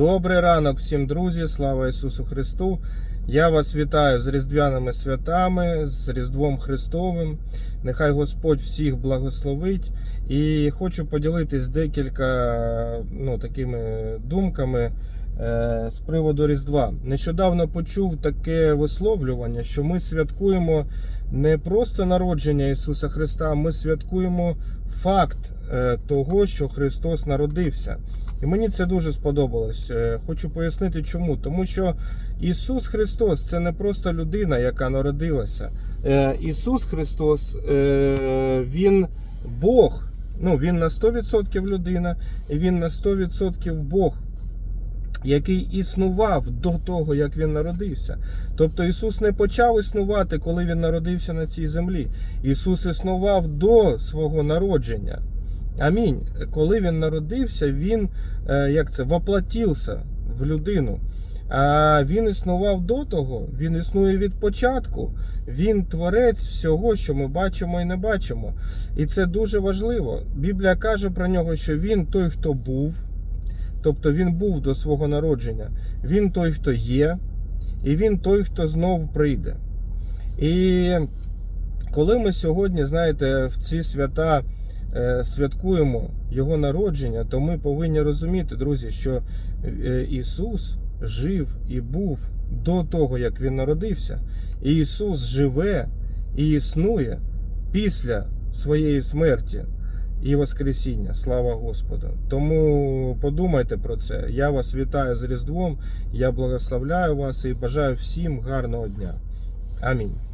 Добрий ранок всім друзі, слава Ісусу Христу! Я вас вітаю з Різдвяними святами, з Різдвом Христовим. Нехай Господь всіх благословить. І хочу поділитись декілька ну, такими думками з приводу Різдва. Нещодавно почув таке висловлювання, що ми святкуємо не просто народження Ісуса Христа, ми святкуємо факт е, того, що Христос народився. І мені це дуже сподобалось. Е, Хочу пояснити, чому. Тому що Ісус Христос це не просто людина, яка народилася. Е, Ісус Христос, е, Він Бог. Ну, Він на 100% людина, і Він на 100% Бог. Який існував до того, як він народився. Тобто Ісус не почав існувати, коли Він народився на цій землі. Ісус існував до свого народження. Амінь. Коли він народився, він е, як це воплотився в людину. А він існував до того, він існує від початку. Він творець всього, що ми бачимо і не бачимо. І це дуже важливо. Біблія каже про нього, що він той, хто був, тобто він був до свого народження. Він той, хто є, і він той, хто знову прийде. І коли ми сьогодні, знаєте, в ці свята е, святкуємо Його народження, то ми повинні розуміти, друзі, що е, Ісус жив і був до того, як Він народився. І Ісус живе і існує після своєї смерті і Воскресіння. Слава Господу! Тому подумайте про це. Я вас вітаю з Різдвом, я благословляю вас і бажаю всім гарного дня. Амінь.